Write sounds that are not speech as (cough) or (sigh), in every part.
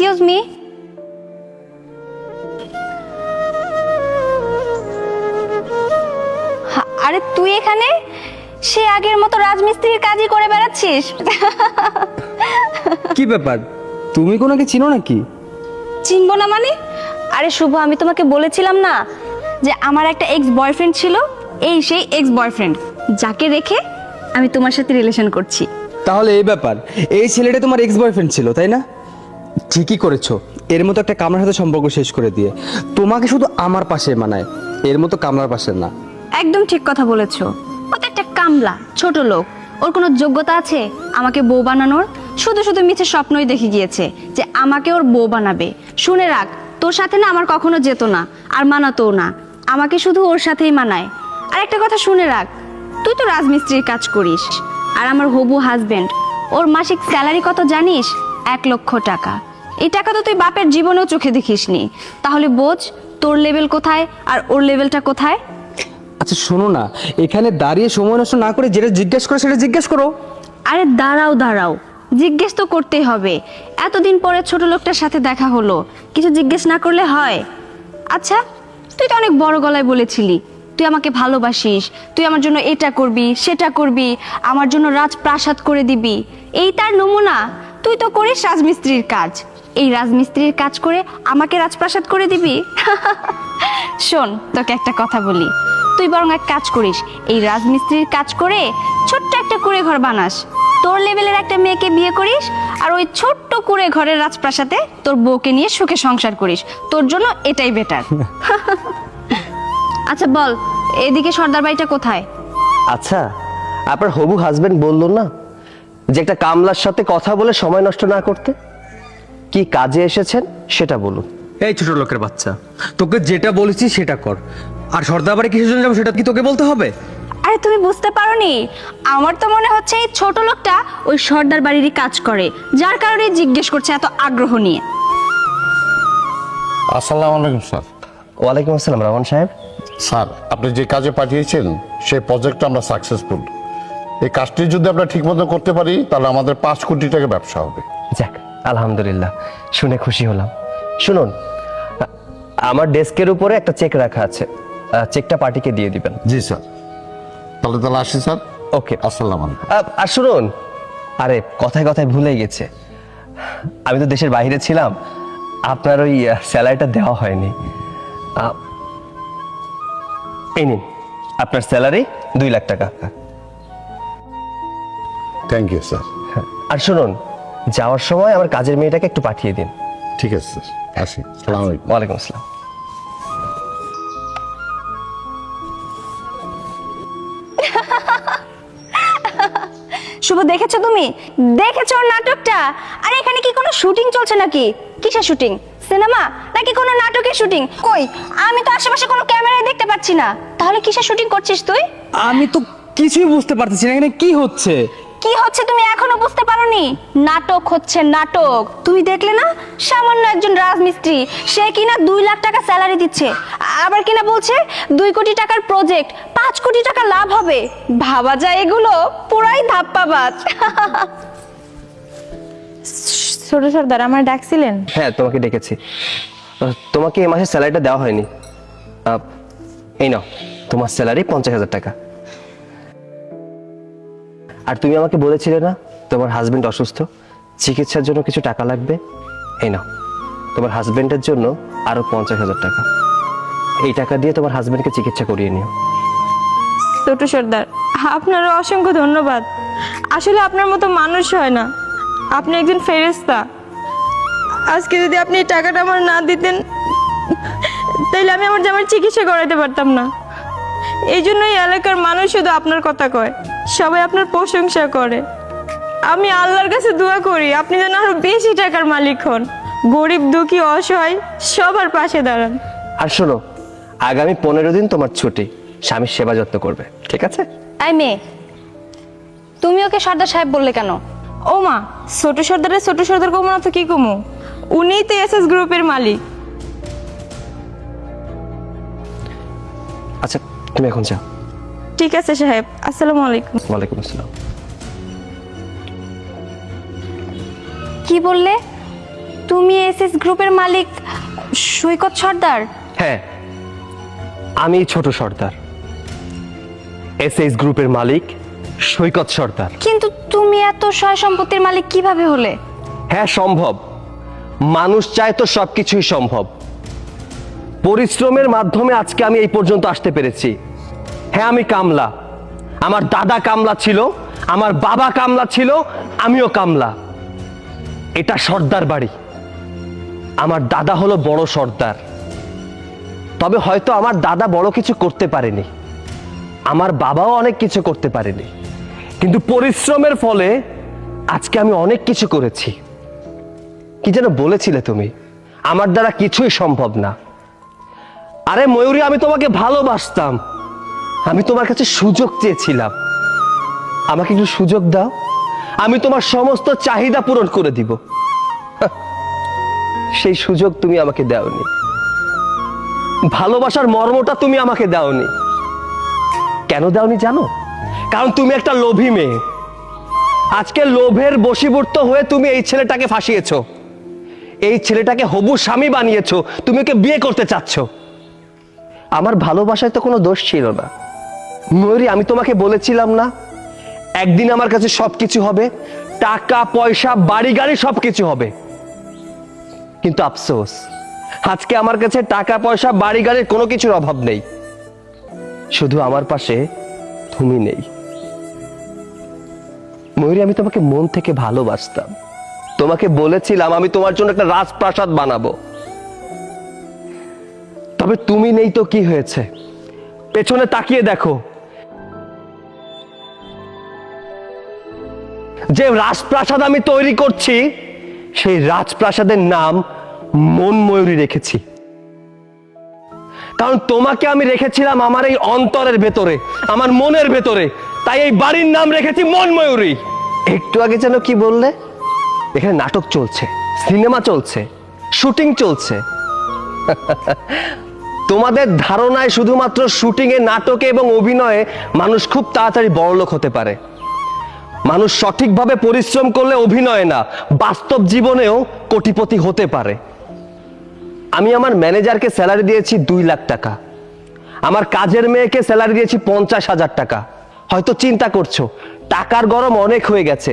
Excuse me আরে তুই এখানে? সে আগের মতো রাজমিস্ত্রির কাজই করে বেড়াচ্ছিস। কি ব্যাপার? তুমি কোনাকে চিনো নাকি? চিনবো না মানে? আরে শুভ আমি তোমাকে বলেছিলাম না যে আমার একটা এক্স বয়ফ্রেন্ড ছিল? এই সেই এক্স বয়ফ্রেন্ড যাকে রেখে আমি তোমার সাথে রিলেশন করছি। তাহলে এই ব্যাপার এই ছেলেটা তোমার এক্স বয়ফ্রেন্ড ছিল তাই না? ঠিকই করেছ। এর মতো একটা কামলার সাথে সম্পর্ক শেষ করে দিয়ে। তোমাকে শুধু আমার পাশে মানায়। এর মতো কামলার পাশে না। একদম ঠিক কথা বলেছ। ও তো একটা কামলা, ছোট লোক, ওর কোনো যোগ্যতা আছে? আমাকে বউ বানানোর? শুধু শুধু মিছে স্বপ্নই দেখে গিয়েছে যে আমাকে ওর বউ বানাবে। শুনে রাখ, তোর সাথে না আমার কখনো যেত না, আর মানাতোও না। আমাকে শুধু ওর সাথেই মানায়। আর একটা কথা শুনে রাখ, তুই তো রাজমিস্ত্রির কাজ করিস। আর আমার হবু হাজবেন্ড, ওর মাসিক স্যালারি কত জানিস? এক লক্ষ টাকা। এই টাকা তো তুই বাপের জীবনেও চোখে দেখিসনি। তাহলে বোঝ তোর লেভেল কোথায় আর ওর লেভেলটা কোথায়? আচ্ছা শোনো না এখানে দাঁড়িয়ে সময় নষ্ট না করে যেটা জিজ্ঞেস করো সেটা জিজ্ঞেস করো। আরে দাঁড়াও দাঁড়াও জিজ্ঞেস তো করতেই হবে। এতদিন পরে ছোট লোকটার সাথে দেখা হলো কিছু জিজ্ঞেস না করলে হয়। আচ্ছা তুই তো অনেক বড় গলায় বলেছিলি তুই আমাকে ভালোবাসিস তুই আমার জন্য এটা করবি সেটা করবি আমার জন্য রাজপ্রাসাদ করে দিবি। এই তার নমুনা তুই তো করিস রাজমিস্ত্রির কাজ। এই রাজমিস্ত্রির কাজ করে আমাকে রাজপ্রাসাদ করে দিবি? (laughs) শোন তোকে একটা কথা বলি। তুই বরং এক কাজ করিস এই রাজমিস্ত্রির কাজ করে ছোট্ট একটা কুড়ে ঘর বানাস। তোর লেভেলের একটা মেয়েকে বিয়ে করিস আর ওই ছোট্ট কুড়ে ঘরের রাজপ্রাসাদে তোর বউকে নিয়ে সুখে সংসার করিস। তোর জন্য এটাই বেটার (laughs) আচ্ছা বল এদিকে সর্দার বাড়িটা কোথায়? আচ্ছা আপনার হবু হাজবেন্ড বলল না যে একটা কামলার সাথে কথা বলে সময় নষ্ট না করতে? কি কাজে এসেছেন সেটা বলুন। এই ছোট লোকের বাচ্চা তোকে যেটা বলেছি সেটা কর। আর সর্দার বাড়ি কিসের জন্য যাব সেটা কি তোকে বলতে হবে? আরে তুমি বুঝতে পারোনি। আমার তো মনে হচ্ছে এই ছোট লোকটা ওই সর্দার বাড়িরই কাজ করে যার কারণে জিজ্ঞেস করছে এত আগ্রহ নিয়ে। আসসালামু আলাইকুম স্যার। ওয়ালাইকুম আসসালাম রহমান সাহেব। স্যার আপনি যে কাজে পাঠিয়েছেন সেই প্রজেক্টটা আমরা সাকসেসফুল এই কাজটি যদি আমরা ঠিকমতো করতে পারি তাহলে আমাদের পাঁচ কোটি টাকা ব্যবসা হবে। যাক আলহামদুলিল্লাহ শুনে খুশি হলাম। শুনুন আমার ডেস্কের উপরে একটা চেক রাখা আছে। চেকটা পার্টিকে দিয়ে দিবেন। জি স্যার। তাহলে তাহলে আসি স্যার। ওকে। আসসালাম আলাইকুম। আর শুনুন আরে কথায় কথায় ভুলে গেছে। আমি তো দেশের বাইরে ছিলাম আপনার ওই স্যালারিটা দেওয়া হয়নি। এই নিন আপনার স্যালারি দুই লাখ টাকা। থ্যাংক ইউ স্যার আর শুনুন যাওয়ার সময় আমার কাজের মেয়েটাকে একটু পাঠিয়ে দিন। ঠিক আছে স্যার। আসি। সালাম আলাইকুম। ওয়ালাইকুম আসসালাম। (laughs) শুভ দেখেছ তুমি? দেখেছ ওর নাটকটা? আরে এখানে কি কোনো শুটিং চলছে নাকি? কিসের শুটিং? সিনেমা? নাকি কোনো নাটকের শুটিং? কই আমি তো আশেপাশে কোনো ক্যামেরায় দেখতে পাচ্ছি না। তাহলে কিসের শুটিং করছিস তুই? আমি তো কিছুই বুঝতে পারতেছি না এখানে কি হচ্ছে? কি হচ্ছে তুমি এখনও বুঝতে পারোনি? নাটক হচ্ছে নাটক। তুমি দেখলে না? সামান্য একজন রাজমিস্ত্রি সে কিনা দুই লাখ টাকা স্যালারি দিচ্ছে। আবার কিনা বলছে দুই কোটি টাকার প্রজেক্ট পাঁচ কোটি টাকা লাভ হবে। ভাবা যায় এগুলো পুরাই ধাপ্পাবাজ। (laughs) ছোট সর্দার আমার ডাকছিলেন? হ্যাঁ তোমাকে ডেকেছি। তোমাকে এই মাসে স্যালারিটা দেওয়া হয়নি। এই নাও তোমার স্যালারি পঞ্চাশ হাজার টাকা। আর তুমি আমাকে বলেছিলে না তোমার হাজবেন্ড অসুস্থ? চিকিৎসার জন্য কিছু টাকা লাগবে? এই নাও। তোমার হাজবেন্ডের জন্য আরও পঞ্চাশ হাজার টাকা। এই টাকা দিয়ে তোমার হাজবেন্ডকে চিকিৎসা করিয়ে নিও। ছোট সর্দার আপনার অসংখ্য ধন্যবাদ। আসলে আপনার মতো মানুষ হয় না। আপনি একজন ফেরেস্তা আজকে যদি আপনি এই টাকাটা আমার না দিতেন তাইলে আমি আমার জামার চিকিৎসা করাতে পারতাম না। এই জন্যই এলাকার মানুষ শুধু আপনার কথা কয়। সবাই আপনার প্রশংসা করে। আমি আল্লাহর কাছে দোয়া করি আপনি যেন আরও বেশি টাকার মালিক হন। গরিব দুঃখী অসহায় সবার পাশে দাঁড়ান। আর শোনো আগামী পনেরো দিন তোমার ছুটি স্বামীর সেবা যত্ন করবে ঠিক আছে? আই মেয়ে তুমি ওকে সর্দার সাহেব বললে কেন? ও মা ছোট সর্দারের ছোট সর্দার কমো না তো কি কমো? উনিই তো এস এস গ্রুপের মালিক। আচ্ছা তুমি এখন যাও। ঠিক আছে সাহেব। আসসালামু আলাইকুম। ওয়ালাইকুম আসসালাম। কি বললে? তুমি এস এস গ্রুপের মালিক সৈকত সর্দার? হ্যাঁ আমি ছোট সর্দার। এস এইচ গ্রুপের মালিক সৈকত সর্দার। কিন্তু তুমি এত সয় সম্পত্তির মালিক কীভাবে হলে? হ্যাঁ সম্ভব। মানুষ চায় তো সবকিছুই সম্ভব। পরিশ্রমের মাধ্যমে আজকে আমি এই পর্যন্ত আসতে পেরেছি। হ্যাঁ আমি কামলা। আমার দাদা কামলা ছিল, আমার বাবা কামলা ছিল, আমিও কামলা। এটা সর্দার বাড়ি। আমার দাদা হলো বড় সর্দার। তবে হয়তো আমার দাদা বড় কিছু করতে পারেনি। আমার বাবাও অনেক কিছু করতে পারেনি। কিন্তু পরিশ্রমের ফলে আজকে আমি অনেক কিছু করেছি। কি যেন বলেছিলে তুমি? আমার দ্বারা কিছুই সম্ভব না। আরে ময়ূরী, আমি তোমাকে ভালোবাসতাম। আমি তোমার কাছে সুযোগ চেয়েছিলাম। আমাকে একটু সুযোগ দাও। আমি তোমার সমস্ত চাহিদা পূরণ করে দিব। সেই সুযোগ তুমি আমাকে দাওনি। ভালোবাসার মর্মটা তুমি আমাকে দাওনি। কেন দাওনি জানো? কারণ তুমি একটা লোভী মেয়ে। আজকে লোভের বশীভূত হয়ে তুমি এই ছেলেটাকে ফাঁসিয়েছো। এই ছেলেটাকে হবু স্বামী বানিয়েছো। তুমি ওকে বিয়ে করতে চাচ্ছ। আমার ভালোবাসায় তো কোনো দোষ ছিল না। ময়ূরী আমি তোমাকে বলেছিলাম না, একদিন আমার কাছে সবকিছু হবে, টাকা, পয়সা, বাড়ি, গাড়ি সবকিছু হবে। কিন্তু আফসোস, আজকে আমার কাছে টাকা, পয়সা, বাড়ি, গাড়ির কোনো কিছুর অভাব নেই। শুধু আমার পাশে তুমি নেই। ময়ূরী, আমি তোমাকে মন থেকে ভালোবাসতাম। তোমাকে বলেছিলাম, আমি তোমার জন্য একটা রাজপ্রাসাদ বানাবো। তবে তুমি নেই তো কি হয়েছে? পেছনে তাকিয়ে দেখো। যে রাজপ্রাসাদ আমি তৈরি করছি, সেই রাজপ্রাসাদের নাম মন ময়ূরী রেখেছি। কারণ তোমাকে আমি রেখেছিলাম আমার এই অন্তরের ভেতরে, আমার মনের ভেতরে। তাই এই বাড়ির নাম রেখেছি মন ময়ূরী একটু আগে যেন কি বললে? এখানে নাটক চলছে, সিনেমা চলছে, শুটিং চলছে। (laughs) তোমাদের ধারণায় শুধুমাত্র শুটিং এ নাটকে এবং অভিনয়ে মানুষ খুব তাড়াতাড়ি বড়লোক হতে পারে। মানুষ সঠিকভাবে পরিশ্রম করলে অভিনয় না, বাস্তব জীবনেও কোটিপতি হতে পারে। আমি আমার ম্যানেজারকে স্যালারি দিয়েছি দুই লাখ টাকা। আমার কাজের মেয়েকে স্যালারি দিয়েছি পঞ্চাশ হাজার টাকা। হয়তো চিন্তা করছ, টাকার গরম অনেক হয়ে গেছে,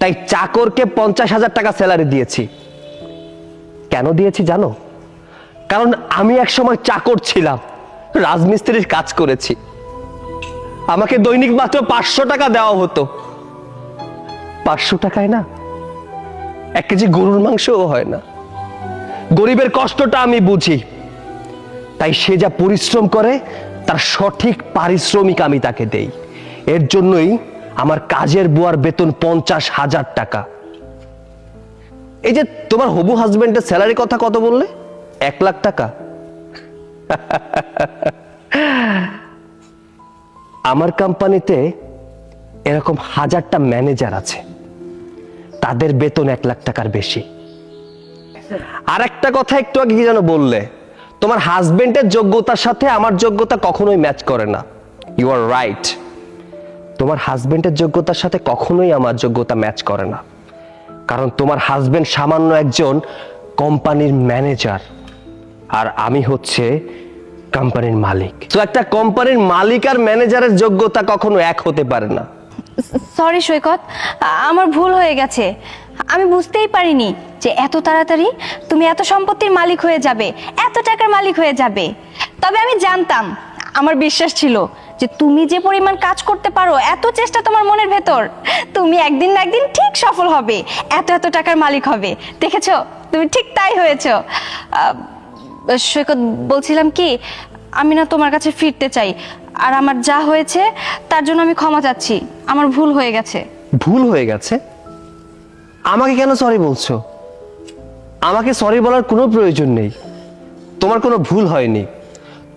তাই চাকরকে পঞ্চাশ হাজার টাকা স্যালারি দিয়েছি। কেন দিয়েছি জানো? কারণ আমি এক সময় চাকর ছিলাম, রাজমিস্ত্রির কাজ করেছি। আমাকে দৈনিক মাত্র পাঁচশো টাকা দেওয়া হতো। পাঁচশো টাকায় না? এক কেজি গরুর মাংসও হয় না। গরিবের কষ্টটা আমি বুঝি। তাই সে যা পরিশ্রম করে, তার সঠিক পারিশ্রমিক আমি তাকে দেই। এর জন্যই আমার কাজের বুয়ার বেতন পঞ্চাশ হাজার টাকা। এই যে তোমার হবু হাজবেন্ডের স্যালারি কথা কত বললে? এক লাখ টাকা। আমার কোম্পানিতে এরকম হাজারটা ম্যানেজার আছে। তাদের বেতন এক লাখ টাকার বেশি। আর একটা কথা একটু আগে কি যেন বললে, তোমার হাজবেন্ডের যোগ্যতার সাথে আমার যোগ্যতা কখনোই ম্যাচ করে না। ইউ আর রাইট তোমার হাজবেন্ডের যোগ্যতার সাথে কখনোই আমার যোগ্যতা ম্যাচ করে না। কারণ তোমার হাজবেন্ড সামান্য একজন কোম্পানির ম্যানেজার, আর আমি হচ্ছে কোম্পানির মালিক। তো একটা কোম্পানির মালিক আর ম্যানেজারের যোগ্যতা কখনো এক হতে পারে না। সরি সৈকত, আমার ভুল হয়ে গেছে। আমি বুঝতেই পারিনি যে এত তাড়াতাড়ি তুমি এত সম্পত্তির মালিক হয়ে যাবে, এত টাকার মালিক হয়ে যাবে। তবে আমি জানতাম, আমার বিশ্বাস ছিল যে তুমি যে পরিমাণ কাজ করতে পারো, এত চেষ্টা তোমার মনের ভেতর, তুমি একদিন না একদিন ঠিক সফল হবে, এত এত টাকার মালিক হবে। দেখেছ? তুমি ঠিক তাই হয়েছো। সৈকত, বলছিলাম কি, আমি না তোমার কাছে ফিরতে চাই। আর আমার যা হয়েছে তার জন্য আমি ক্ষমা চাচ্ছি। আমার ভুল হয়ে গেছে। ভুল হয়ে গেছে? আমাকে কেন সরি বলছো? আমাকে সরি বলার কোনো প্রয়োজন নেই। তোমার কোনো ভুল হয়নি।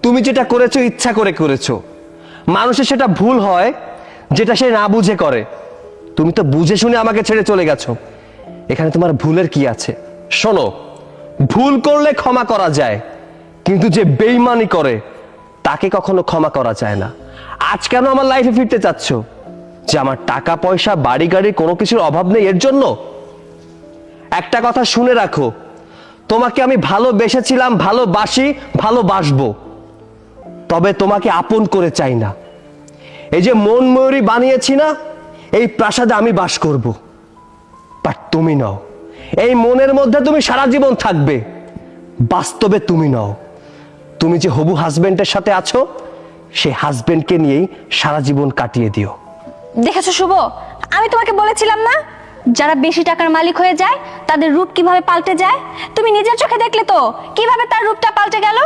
তুমি যেটা করেছ, ইচ্ছা করে করেছ। মানুষের সেটা ভুল হয়, যেটা সে না বুঝে করে। তুমি তো বুঝে শুনে আমাকে ছেড়ে চলে গেছো। এখানে তোমার ভুলের কি আছে? শোনো, ভুল করলে ক্ষমা করা যায়, কিন্তু যে বেইমানি করে, তাকে কখনো ক্ষমা করা যায় না। আজ কেন আমার লাইফে ফিরতে চাচ্ছ? যে আমার টাকা, পয়সা, বাড়ি গাড়ি কোনো কিছুর অভাব নেই, এর জন্য? একটা কথা শুনে রাখো, তোমাকে আমি ভালোবেসেছিলাম, ভালোবাসি, ভালোবাসবো। তবে তোমাকে আপন করে চাই না। এই যে মন ময়ূরী বানিয়েছি না, এই প্রাসাদে আমি বাস করব। বাট তুমি নও। এই মনের মধ্যে তুমি সারা জীবন থাকবে। বাস্তবে তুমি নও। তুমি যে হবু হাজবেন্ডের সাথে আছো সেই হাজবেন্ডকে নিয়েই সারা জীবন কাটিয়ে দিও। দেখেছ শুভ? আমি তোমাকে বলেছিলাম না? যারা বেশি টাকার মালিক হয়ে যায় তাদের রূপ কীভাবে পাল্টে যায়? তুমি নিজের চোখে দেখলে তো কীভাবে তার রূপটা পাল্টে গেল?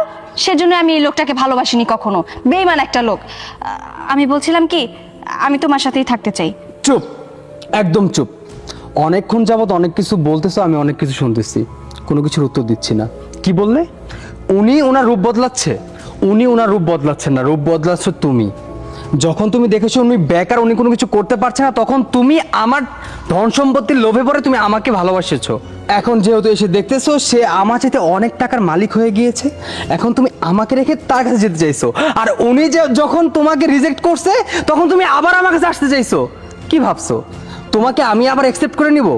সেজন্য আমি এই লোকটাকে ভালোবাসিনি কখনো। বেইমান একটা লোক। আমি বলছিলাম কি আমি তোমার সাথেই থাকতে চাই। চুপ। একদম চুপ। অনেকক্ষণ যাবত অনেক কিছু বলতেছো আমি অনেক কিছু শুনতেছি। কোনো কিছুর উত্তর দিচ্ছি না। কি বললে? উনি ওনার রূপ বদলাচ্ছে। উনি ওনার রূপ বদলাচ্ছেন না, রূপ বদলাচ্ছ তুমি। যখন তুমি দেখেছ উনি বেকার, উনি কোনো কিছু করতে পারছে না, তখন তুমি আমার ধন সম্পত্তির লোভে পড়ে তুমি আমাকে ভালোবাসেছো। এখন যেহেতু এসে দেখতেছো, সে আমার চাইতে অনেক টাকার মালিক হয়ে গিয়েছে। এখন তুমি আমাকে রেখে তার কাছে যেতে চাইছো। আর উনি যে যখন তোমাকে রিজেক্ট করছে, তখন তুমি আবার আমার কাছে আসতে চাইছো। কি ভাবছ? তোমাকে আমি আবার অ্যাকসেপ্ট করে নিব?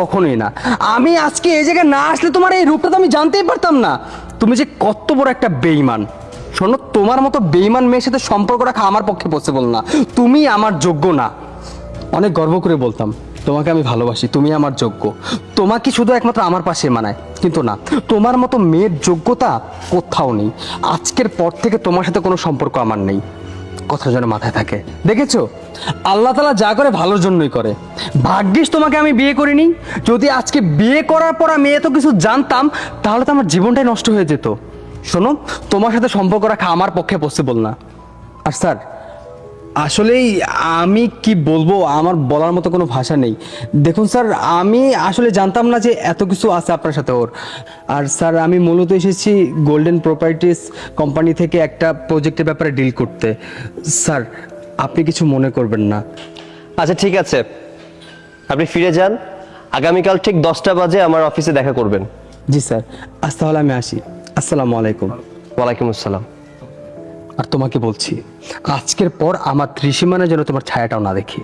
কখনোই না। আমি আজকে এই জায়গায় না আসলে তোমার এই রূপটা তো আমি জানতেই পারতাম না। তুমি যে কত বড় একটা বেইমান শোনো, তোমার মতো বেইমান মেয়ের সাথে সম্পর্ক রাখা আমার পক্ষে পসিবল না। তুমি আমার যোগ্য না। অনেক গর্ব করে বলতাম, তোমাকে আমি ভালোবাসি, তুমি আমার যোগ্য। তোমাকে শুধু একমাত্র আমার পাশে মানায়, কিন্তু না, তোমার মতো মেয়ের যোগ্যতা কোথাও নেই। আজকের পর থেকে তোমার সাথে কোনো সম্পর্ক আমার নেই। কথা যেন মাথায় থাকে। দেখেছ? আল্লাহ তালা যা করে ভালোর জন্যই করে। ভাগ্যিস তোমাকে আমি বিয়ে করিনি। যদি আজকে বিয়ে করার পর আমি এত কিছু জানতাম, তাহলে তো আমার জীবনটাই নষ্ট হয়ে যেত। শোনো তোমার সাথে সম্পর্ক রাখা আমার পক্ষে পসিবল না। আর স্যার আসলেই আমি কি বলব আমার বলার মতো কোনো ভাষা নেই। দেখুন স্যার আমি আসলে জানতাম না যে এত কিছু আছে আপনার সাথে ওর। আর স্যার আমি মূলত এসেছি গোল্ডেন প্রপার্টিস কোম্পানি থেকে একটা প্রজেক্টের ব্যাপারে ডিল করতে। স্যার আপনি কিছু মনে করবেন না। আচ্ছা ঠিক আছে। আপনি ফিরে যান। আগামীকাল ঠিক দশটা বাজে আমার অফিসে দেখা করবেন। জি স্যার আজ তাহলে আমি আসি। আসসালামু আলাইকুম। ওয়ালাইকুম আসসালাম। আর তোমাকে বলছি, আজকের পর আমার ত্রিসীমানা যেন তোমার ছায়াটাও না দেখি।